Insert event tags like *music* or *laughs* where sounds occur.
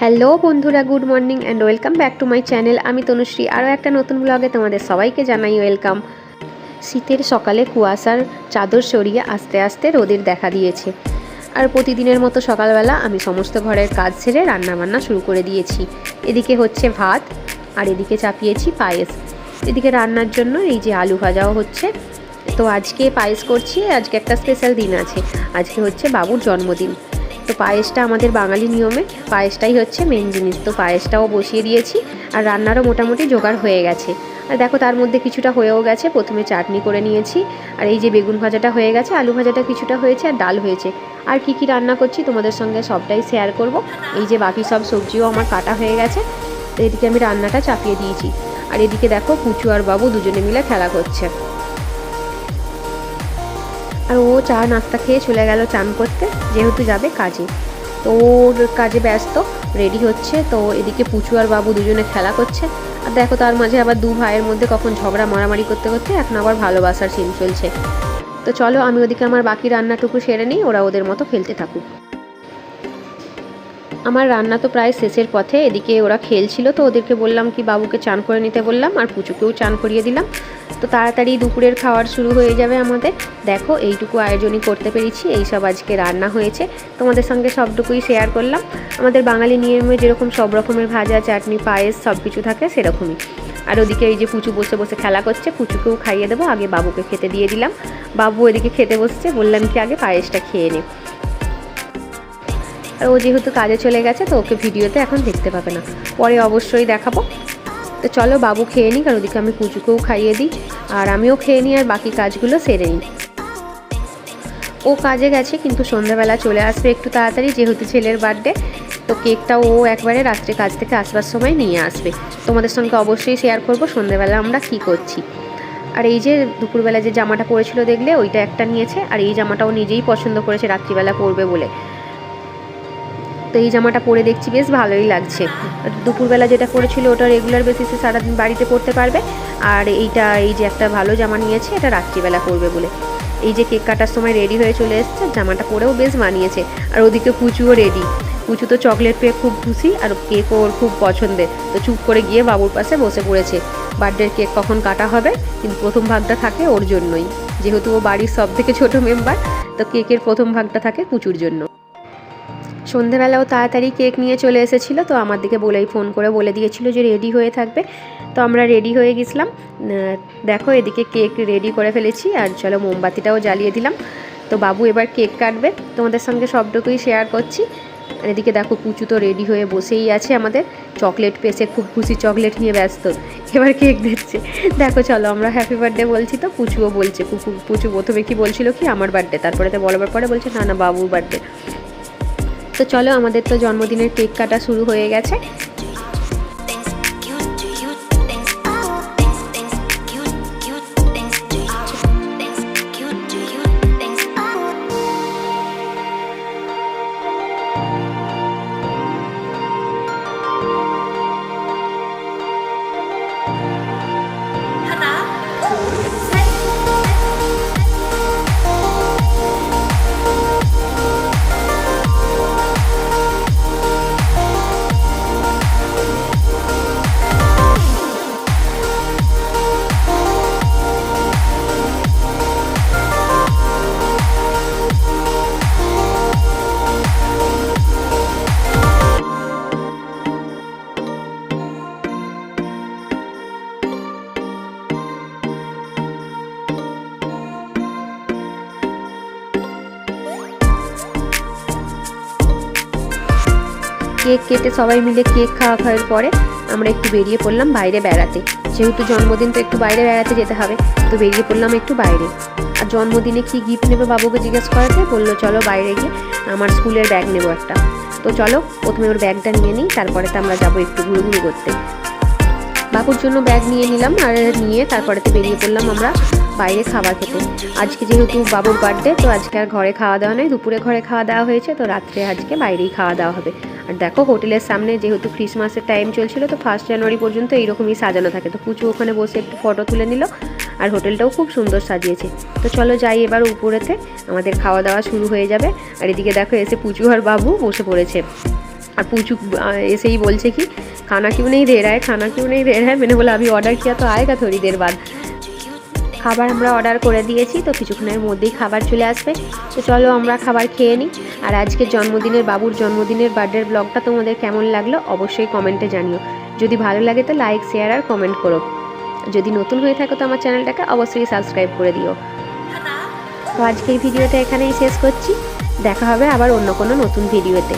Hello বন্ধুরা good morning and welcome back to my channel আমি তনুশ্রী। আরও একটা নতুন ব্লগে তোমাদের সবাইকে জানাই ওয়েলকাম শীতের সকালে কুয়াশার চাদর সরিয়ে আস্তে আস্তে রোদের দেখা দিয়েছে। আর প্রতিদিনের মতো সকালবেলা আমি সমস্ত ঘরের কাজ সেরে রান্নাবান্না শুরু করে দিয়েছি। এদিকে হচ্ছে ভাত, আর এদিকে চাপিয়েছি পায়েস। এদিকে রান্নার জন্য এই যে আলু ভাজাও হচ্ছে। তো আজকে পায়েস করছি, আজকে একটা স্পেশাল দিন আছে। আজকে হচ্ছে বাবুর জন্মদিন। তো পায়েসটা আমাদের বাঙালি নিয়মে, পায়েসটাই হচ্ছে মেন জিনিস। তো পায়েসটাও বসিয়ে দিয়েছি আর রান্নারও মোটামুটি জোগাড় হয়ে গেছে। আর দেখো তার মধ্যে কিছুটা হয়েও গেছে, প্রথমে চাটনি করে নিয়েছি। আর এই যে বেগুন ভাজাটা হয়ে গেছে, আলু ভাজাটা কিছুটা হয়েছে আর ডাল হয়েছে। আর কি কি রান্না করছি তোমাদের সঙ্গে সবটাই শেয়ার করব। এই যে বাকি সব সবজিও আমার কাটা হয়ে গেছে এদিকে আমি রান্নাটা চাপিয়ে দিয়েছি। আর এদিকে দেখো পুচু আর বাবু দুজনে মিলে খেলা করছে। আর ও চা নাস্তা খেয়ে চলে গেল চান করতে, যেহেতু যাবে কাজে। তো ওর কাজে ব্যস্ত রেডি হচ্ছে, তো এদিকে পুচু আর বাবু দুজনে খেলা করছে। আর দেখো তার মাঝে আবার দু ভাইয়ের মধ্যে কখন ঝগড়া, মারামারি করতে করতে এখন আবার ভালোবাসার সিন চলছে। তো চলো আমি ওদিকে আমার বাকি রান্নাটুকু সেরে নিই, ওরা ওদের মতো খেলতে থাকুক। আমার রান্না তো প্রায় শেষের পথে, এদিকে ওরা খেলছিল তো ওদেরকে বললাম কি, বাবুকে চান করে নিতে বললাম আর পুচুকেও চান করিয়ে দিলাম। তো তাড়াতাড়ি দুপুরের খাওয়ার শুরু হয়ে যাবে আমাদের। দেখো, এইটুকু আয়োজনই করতে পেরেছি, এইসব আজকে রান্না হয়েছে। তোমাদের সঙ্গে সবটুকুই শেয়ার করলাম। আমাদের বাঙালি নিয়মে যেরকম সব রকমের ভাজা, চাটনি, পায়েস সব কিছু থাকে সেরকমই। আর ওদিকে এই যে পুচু বসে বসে খেলা করছে, পুচুকেও খাইয়ে দেবো, আগে বাবুকে খেতে দিয়ে দিলাম। বাবু ওদিকে খেতে বসছে, বললাম কি, আগে পায়েসটা খেয়ে নে। আর ও যেহেতু কাজে চলে গেছে, তো ওকে ভিডিওতে এখন দেখতে পাবে না। পরে অবশ্যই দেখাবো। তো চলো বাবু খেয়ে নিক, আর ওদিকে আমি কুচুকেও খাইয়ে দিই। আর আমিও খেয়ে নিই, আর বাকি কাজগুলো সেরে নিই। ও কাজে গেছে, কিন্তু সন্ধ্যাবেলা চলে আসবে একটু তাড়াতাড়ি, যেহেতু ছেলের বার্থডে। তো কেকটা ও একবারে রাত্রে কাজ থেকে আসবার সময় নিয়ে আসবে। তোমাদের সঙ্গে অবশ্যই শেয়ার করব, সন্ধ্যাবেলা আমরা কি করছি। আর এই যে দুপুরবেলা যে জামাটা পরেছিল দেখলে, ওইটা একটা নিয়েছে। আর এই জামাটাও নিজেই পছন্দ করেছে, রাত্রিবেলা পরবে বলে। তো এই জামাটা পরে দেখছি, বেশ ভালোই লাগছে। দুপুরবেলা যেটা পরেছিল ওটা রেগুলার বেসিসে সারাদিন বাড়িতে পরতে পারবে। আর এইটা, এই যে একটা ভালো জামা নিয়েছে, এটা রাত্রিবেলা পরবে বলে। এই যে কেক কাটার সময় রেডি হয়ে চলে এসছে, জামাটা পরেও বেশ মানিয়েছে। আর ওদিকে পুচুও রেডি পুচু তো চকলেট পেয়ে খুব খুশি, আর কেক ওর খুব পছন্দের তো চুপ করে গিয়ে বাবুর পাশে বসে পড়েছে। বার্থডের কেক কখন কাটা হবে? কিন্তু প্রথম ভাগটা থাকে ওর জন্যই। যেহেতু ও বাড়ির সব থেকে ছোটো মেম্বার তো কেকের প্রথম ভাগটা থাকে পুচুর জন্য। সন্ধেবেলাও তাড়াতাড়ি কেক নিয়ে চলে এসেছিল, তো আমার দিকে বলেই ফোন করে বলে দিয়েছিল যে রেডি হয়ে থাকবে। তো আমরা রেডি হয়ে গেছিলাম। দেখো এদিকে কেক রেডি করে ফেলেছি, আর চলো মোমবাতিটাও জ্বালিয়ে দিলাম। তো বাবু এবার কেক কাটবে, তোমাদের সঙ্গে সবটুকুই শেয়ার করছি। আর এদিকে দেখো পুচু তো রেডি হয়ে বসেই আছে আমাদের। চকলেট পেসে খুব খুশি চকলেট নিয়ে ব্যস্ত। এবার কেক দিচ্ছে। দেখো চলো আমরা হ্যাপি বার্থডে বলছি তো পুচুও বলছে পুচু প্রথমে কি বলছিল কি? আমার বার্থডে তারপরে তো বলবার পরে বলছে, না না, বাবুর বার্থডে তো চলো আমাদের তো জন্মদিনের কেক কাটা শুরু হয়ে গেছে। কেক কেটে সবাই মিলে কেক খাওয়া খাওয়ার পরে আমরা একটু বেরিয়ে পড়লাম বাইরে বেড়াতে। যেহেতু জন্মদিন, তো একটু বাইরে বেড়াতে যেতে হবে। তো বেরিয়ে পড়লাম একটু বাইরে। আর জন্মদিনে কি গিফট নেবে বাবুকে জিজ্ঞেস করাতে? বলল, চলো বাইরে গিয়ে আমার স্কুলের ব্যাগ নেব একটা। তো চলো, প্রথমে ওর ব্যাগটা নিয়ে নিই, তারপরে তো আমরা যাব একটু ঘুরে ঘুরে করতে। বাবুর জন্য ব্যাগ নিয়ে নিলাম আর নিয়ে তারপরে তো বেরিয়ে পড়লাম আমরা বাইরে খাবার খেতে। আজকে যেহেতু বাবুর বার্থডে তো আজকে আর ঘরে খাওয়া দাওয়া নেই দুপুরে ঘরে খাওয়া দাওয়া হয়েছে, তো রাত্রে আজকে বাইরেই খাওয়া দাওয়া হবে। আর দেখো, হোটেলের সামনে যেহেতু ক্রিসমাসের টাইম চলছিল, তো ফার্স্ট জানুয়ারি পর্যন্ত এইরকমই সাজানো থাকে। তো পুচু ওখানে বসে একটু ফটো তুলে নিল আর হোটেলটাও খুব সুন্দর সাজিয়েছে। তো চলো যাই এবার উপরেতে, আমাদের খাওয়া দাওয়া শুরু হয়ে যাবে। আর এদিকে দেখো, এসে পুচু আর বাবু বসে পড়েছে। আর পুচু এসেই বলছে কি, খানা কেউ নেই দেড় আয় খানা কেউ নেই দেড় হয় *laughs* মানে বলে, আমি অর্ডার কিয়া তো আয়গা ऑर्डर किया বাদ। খাবার আমরা অর্ডার করে দিয়েছি, তো কিছুক্ষণের মধ্যেই খাবার চলে আসবে। তো চলো আমরা খাবার খেয়ে নিই। আর আজকে জন্মদিনের, বাবুর জন্মদিনের বার্থডের ব্লগটা তোমাদের কেমন লাগল অবশ্যই কমেন্টে জানিও। যদি ভালো লাগে তো লাইক শেয়ার আর কমেন্ট করো। যদি নতুন হয়ে থাকো তো আমার চ্যানেলটাকে অবশ্যই সাবস্ক্রাইব করে দিও। তো আজকে এই ভিডিওটা এখানেই শেষ করছি। দেখা হবে আবার অন্য কোনো নতুন ভিডিওতে।